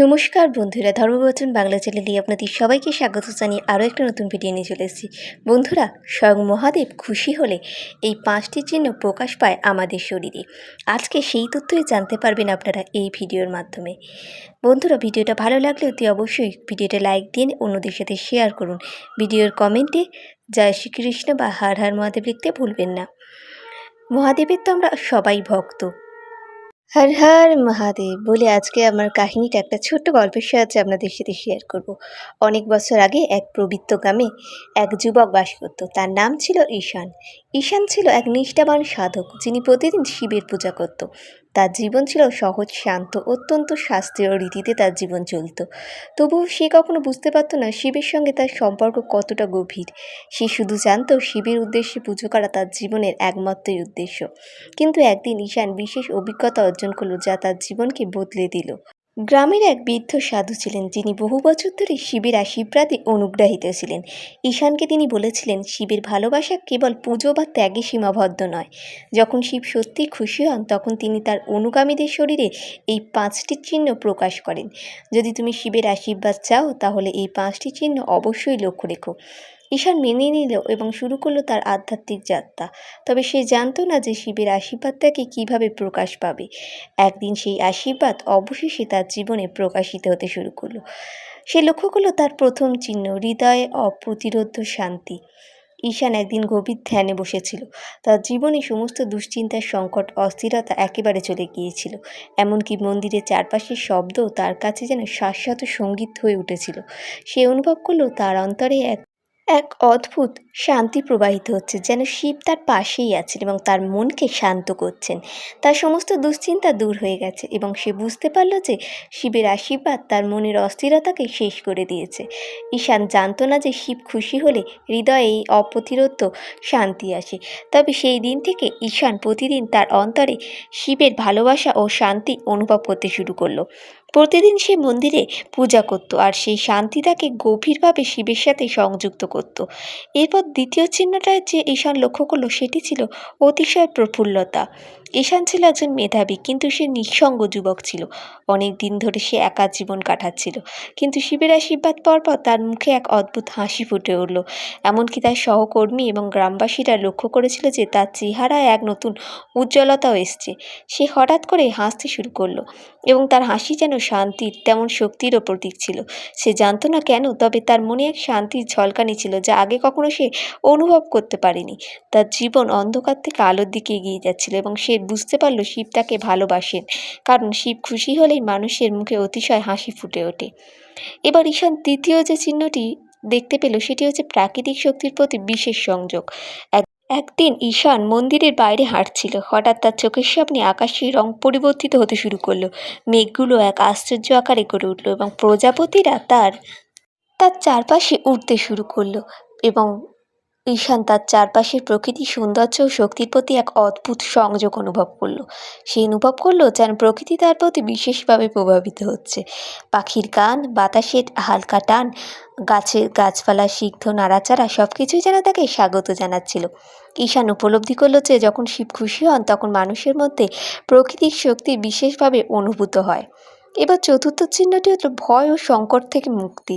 নমস্কার বন্ধুরা, ধর্মবচন বাংলা চ্যানেলে আপনাদের সবাইকে স্বাগত জানিয়ে আরও একটা নতুন ভিডিও নিয়ে চলে এসেছি। বন্ধুরা, স্বয়ং মহাদেব খুশি হলে এই পাঁচটি চিহ্ন প্রকাশ পায় আমাদের শরীরে। আজকে সেই তথ্যই জানতে পারবেন আপনারা এই ভিডিওর মাধ্যমে। বন্ধুরা, ভিডিওটা ভালো লাগলে অতি অবশ্যই ভিডিওটা লাইক দিন, অন্যদের সাথে শেয়ার করুন। ভিডিওর কমেন্টে জয় শ্রীকৃষ্ণ বা হার হার মহাদেব লিখতে ভুলবেন না। মহাদেবের তো আমরা সবাই ভক্ত। হর হর মহাদেব বলে আজকে আমার কাহিনীটা একটা ছোট্ট গল্পের সাহায্যে আপনাদের সাথে শেয়ার করব। অনেক বছর আগে এক প্রবৃত্ত গ্রামে এক যুবক বাস করত। তার নাম ছিল ঈশান। ঈশান ছিল এক নিষ্ঠাবান সাধক যিনি প্রতিদিন শিবের পূজা করত। তার জীবন ছিল সহজ, শান্ত, অত্যন্ত শাস্ত্রীয় রীতিতে তার জীবন চলত। তবুও সে কখনো বুঝতে পারত না শিবের সঙ্গে তার সম্পর্ক কতটা গভীর। সে শুধু জানত শিবের উদ্দেশ্যে পুজো করা তার জীবনের একমাত্রই উদ্দেশ্য। কিন্তু একদিন ঈশান বিশেষ অভিজ্ঞতা অর্জন করল যা তার জীবনকে বদলে দিল। গ্রামের এক বৃদ্ধ সাধু ছিলেন, যিনি বহু বছর ধরে শিবের আশীর্বাদে অনুগ্রাহিত ছিলেন। ঈশানকে তিনি বলেছিলেন, শিবের ভালোবাসা কেবল পুজো বা ত্যাগে সীমাবদ্ধ নয়। যখন শিব সত্যিই খুশি হন, তখন তিনি তার অনুগামীদের শরীরে এই পাঁচটি চিহ্ন প্রকাশ করেন। যদি তুমি শিবের আশীর্বাদ চাও, তাহলে এই পাঁচটি চিহ্ন অবশ্যই লক্ষ্য রেখো। ঈশান মেনে নিল এবং শুরু করল তার আধ্যাত্মিক যাত্রা। তবে সে জানতো না যে শিবের আশীর্বাদটাকে কীভাবে প্রকাশ পাবে। একদিন সেই আশীর্বাদ অবশেষে তার জীবনে প্রকাশিত হতে শুরু করল। সে লক্ষ্য করল তার প্রথম চিহ্ন, হৃদয়ে অপ্রতিরোধ্য শান্তি। ঈশান একদিন গভীর ধ্যানে বসেছিল। তার জীবনে সমস্ত দুশ্চিন্তার সংকট, অস্থিরতা একেবারে চলে গিয়েছিল। এমনকি মন্দিরের চারপাশের শব্দ তার কাছে যেন শাশ্বত সংগীত হয়ে উঠেছিল। সে অনুভব করল তার অন্তরে এক এক অদ্ভুত শান্তি প্রবাহিত হচ্ছে, যেন শিব তার পাশেই আছেন এবং তার মনকে শান্ত করছেন। তার সমস্ত দুশ্চিন্তা দূর হয়ে গেছে এবং সে বুঝতে পারল যে শিবের আশীর্বাদ তার মনের অস্থিরতাকে শেষ করে দিয়েছে। ঈশান জানতো না যে শিব খুশি হলে হৃদয়ে এই অপ্রতিরোধ শান্তি আসে। তবে সেই দিন থেকে ঈশান প্রতিদিন তার অন্তরে শিবের ভালোবাসা ও শান্তি অনুভব করতে শুরু করল। প্রতিদিন সে মন্দিরে পূজা করত আর সেই শান্তি তাকে গভীরভাবে শিবের সাথে সংযুক্ত করত। এরপর দ্বিতীয় চিহ্নটা যে ঈশান লক্ষ্য করল সেটি ছিল অতিশয় প্রফুল্লতা। ঈশান ছিল একজন মেধাবী, কিন্তু সে নিঃসঙ্গ যুবক ছিল। অনেক দিন ধরে সে একা জীবন কাটাচ্ছিল। কিন্তু শিবের আশীর্বাদ পাওয়ার পর তার মুখে এক অদ্ভুত হাসি ফুটে উঠল। এমনকি তার সহকর্মী এবং গ্রামবাসীরা লক্ষ্য করেছিল যে তার চেহারায় এক নতুন উজ্জ্বলতাও এসছে। সে হঠাৎ করে হাসতে শুরু করল এবং তার হাসি যেন শান্তির তেমন শক্তিরও প্রতীক ছিল। সে জানতো না কেন, তবে তার মনে এক শান্তির ঝলকানি ছিল যা আগে কখনো সে অনুভব করতে পারেনি। তার জীবন অন্ধকার থেকে আলোর দিকে এগিয়ে যাচ্ছিল এবং সে বুঝতে পারল শিব তাকে ভালোবাসেন, কারণ শিব খুশি হলেই মানুষের মুখে অতিশয় হাসি ফুটে ওঠে। এবার ঈশান তৃতীয় যে চিহ্নটি দেখতে পেল, সেটি হচ্ছে প্রাকৃতিক শক্তির প্রতি বিশেষ সংযোগ। এক একদিন ঈশান মন্দিরের বাইরে হাঁটছিল। হঠাৎ তার চোখের সামনে আকাশের রং পরিবর্তিত হতে শুরু করল। মেঘগুলো এক আশ্চর্য আকারে গড়ে উঠল এবং প্রজাপতিরা তার তার চারপাশে উঠতে শুরু করল এবং ঈশান তার চারপাশের প্রকৃতি সৌন্দর্য ও শক্তির প্রতি এক অদ্ভুত সংযোগ অনুভব করল। সে অনুভব করল যেন প্রকৃতি তার প্রতি বিশেষভাবে প্রভাবিত হচ্ছে। পাখির গান বাতাসের হালকা টান গাছের গাছপালা সিদ্ধ নাড়াচাড়া সব কিছুই যেন তাকে স্বাগত জানাচ্ছিল। ঈশান উপলব্ধি করল যে যখন শিব খুশি হন, তখন মানুষের মধ্যে প্রকৃতির শক্তি বিশেষভাবে অনুভূত হয়। এবার চতুর্থ চিহ্নটি হলো ভয় ও সংকট থেকে মুক্তি।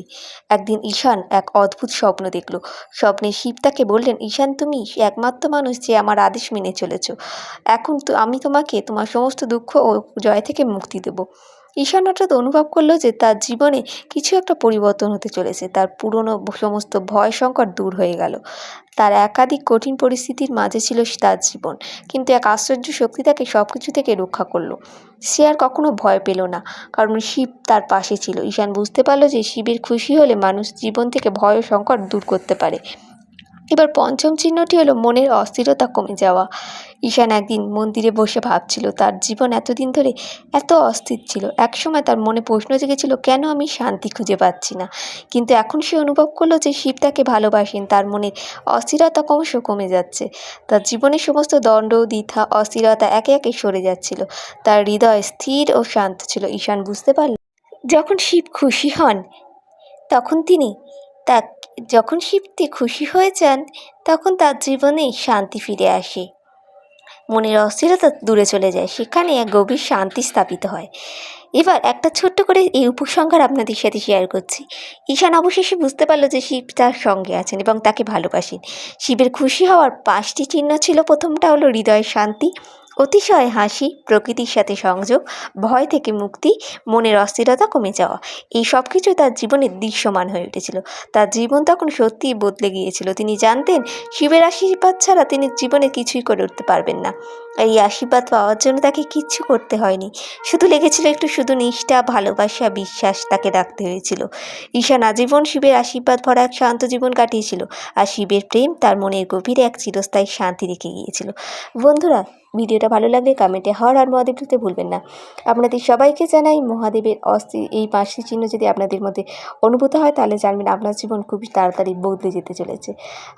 একদিন ঈশান এক অদ্ভুত স্বপ্ন দেখল। স্বপ্নে শিব তাকে বললেন, ঈশান, তুমি একমাত্র মানুষ যে আমার আদেশ মেনে চলেছ। এখন তো আমি তোমাকে তোমার সমস্ত দুঃখ ও জয় থেকে মুক্তি দেব। ঈশান হঠাৎ অনুভব করল যে তার জীবনে কিছু একটা পরিবর্তন হতে চলেছে। তার পুরনো সমস্ত ভয় সংকট দূর হয়ে গেল। তার একাধিক কঠিন পরিস্থিতির মাঝে ছিল তার জীবন, কিন্তু এক আশ্চর্য শক্তি তাকে সব কিছু থেকে রক্ষা করল। সে আর কখনো ভয় পেল না, কারণ শিব তার পাশে ছিল। ঈশান বুঝতে পারল যে শিবের খুশি হলে মানুষ জীবন থেকে ভয় ও সংকট দূর করতে পারে। এবার পঞ্চম চিহ্নটি হলো মনের অস্থিরতা কমে যাওয়া। ঈশান একদিন মন্দিরে বসে ভাবছিল, তার জীবন এতদিন ধরে এত অস্থির ছিল। একসময় তার মনে প্রশ্ন জেগেছিল, কেন আমি শান্তি খুঁজে পাচ্ছি না? কিন্তু এখন সে অনুভব করল যে শিব তাকে ভালোবাসেন, তার মনের অস্থিরতা ক্রমশ কমে যাচ্ছে। তার জীবনের সমস্ত দণ্ড, দ্বিধা, অস্থিরতা একে একে সরে যাচ্ছিল। তার হৃদয় স্থির ও শান্ত ছিল। ঈশান বুঝতে পারল, যখন শিব খুশি হন, তখন তিনি তা যখন শিবটি খুশি হয়ে যান, তখন তার জীবনে শান্তি ফিরে আসে। মনের অস্থিরতা দূরে চলে যায়। সেখানে এক গভীর শান্তি স্থাপিত হয়। এবার একটা ছোট্ট করে এই উপসংহার আপনাদের সাথে শেয়ার করছি। ঈশান অবশেষে বুঝতে পারল যে শিব তার সঙ্গে আছেন এবং তাকে ভালোবাসেন। শিবের খুশি হওয়ার পাঁচটি চিহ্ন ছিল। প্রথমটা হলো হৃদয় শান্তি অতিশয় হাসি, প্রকৃতির সাথে সংযোগ, ভয় থেকে মুক্তি, মনের অস্থিরতা কমে যাওয়া। এই সব কিছু তার জীবনে দৃশ্যমান হয়ে উঠেছিল। তার জীবন তখন সত্যিই বদলে গিয়েছিল। তিনি জানতেন, শিবের আশীর্বাদ ছাড়া তিনি জীবনে কিছুই করে উঠতে পারবেন না। এই আশীর্বাদ পাওয়ার জন্য তাকে কিচ্ছু করতে হয়নি। শুধু লেগেছিল একটু শুধু নিষ্ঠা, ভালোবাসা, বিশ্বাস তাকে রাখতে হয়েছিল। ঈশান আজীবন শিবের আশীর্বাদ ভরা এক শান্ত জীবন কাটিয়েছিল। আর শিবের প্রেম তার মনের গভীরে এক চিরস্থায়ী শান্তি রেখে গিয়েছিল। বন্ধুরা ভিডিওটা ভালো লাগলে কমেন্টে হর আর মহাদেব লিখতে ভুলবেন না। আপনাদের সবাইকে জানাই মহাদেবের অস্থি, এই পাঁচটি চিহ্ন যদি আপনাদের মধ্যে অনুভূত হয় তাহলে জানবেন আপনার জীবন খুবই তাড়াতাড়ি বদলে যেতে চলেছে।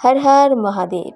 হর হর মহাদেব।